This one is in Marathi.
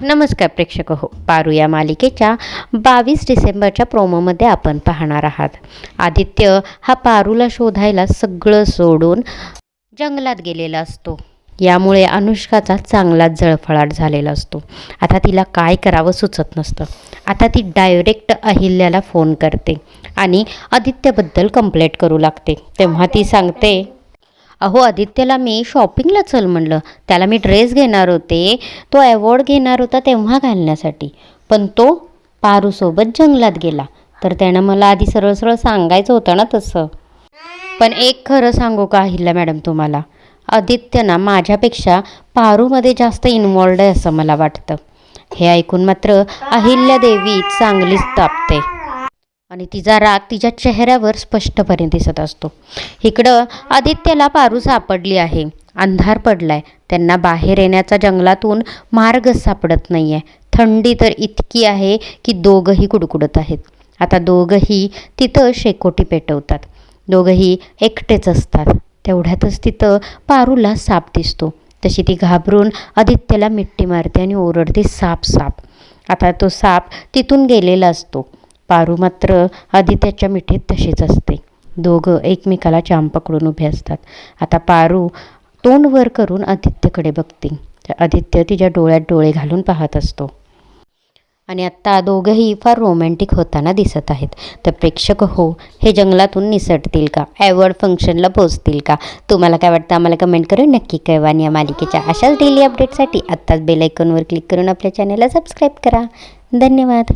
नमस्कार प्रेक्षक हो पारू या मालिकेच्या बावीस डिसेंबरच्या प्रोमोमध्ये आपण पाहणार आहात. आदित्य हा पारूला शोधायला सगळं सोडून जंगलात गेलेला असतो. यामुळे अनुष्काचा चांगलाच जळफळाट झालेला असतो. आता तिला काय करावं सुचत नसतं. आता ती डायरेक्ट अहिल्याला फोन करते आणि आदित्यबद्दल कंप्लेंट करू लागते. तेव्हा ती सांगते अहो आदित्यला मी शॉपिंगला चल म्हणलं. त्याला मी ड्रेस घेणार होते. तो अवॉर्ड घेणार होता तेव्हा घालण्यासाठी. पण तो पारूसोबत जंगलात गेला. तर त्यानं मला आधी सरळ सरळ सांगायचं होतं ना तसं. पण एक खरं सांगू का अहिल्या मॅडम तुम्हाला? आदित्य ना माझ्यापेक्षा पारूमध्ये जास्त इन्वॉल्ड आहे असं मला वाटतं. हे ऐकून मात्र अहिल्या देवी चांगलीच तापते. आणि तिचा राग तिच्या चेहऱ्यावर स्पष्टपणे दिसत असतो. इकडं आदित्यला पारू सापडली आहे. अंधार पडलाय. त्यांना बाहेर येण्याचा जंगलातून मार्गच सापडत नाही आहे थंडी तर इतकी आहे की दोघंही कुडकुडत आहेत. आता दोघंही तिथं शेकोटी पेटवतात. दोघंही एकटेच असतात. तेवढ्यातच तिथं पारूला साप दिसतो. तशी ती घाबरून आदित्यला मिट्टी मारते आणि ओरडते साप साप. आता तो साप तिथून गेलेला असतो. पारू मात्र आदित्याच्या मिठीत तशीच असते. दोघं एकमेकाला चाम पकडून उभे असतात. आता पारू तोंड वर करून आदित्यकडे बघते. आदित्य तिच्या डोळ्यात डोळे घालून पाहत असतो. आणि आत्ता दोघंही फार रोमॅन्टिक होताना दिसत आहेत. तर प्रेक्षक हो हे जंगलातून निसटतील का? ॲवॉर्ड फंक्शनला पोचतील का? तुम्हाला काय वाटतं? आम्हाला कमेंट करून नक्की कळवा आणि या मालिकेच्या अशाच डेली अपडेटसाठी आत्ताच बेलायकॉनवर क्लिक करून आपल्या चॅनलला सबस्क्राईब करा. धन्यवाद.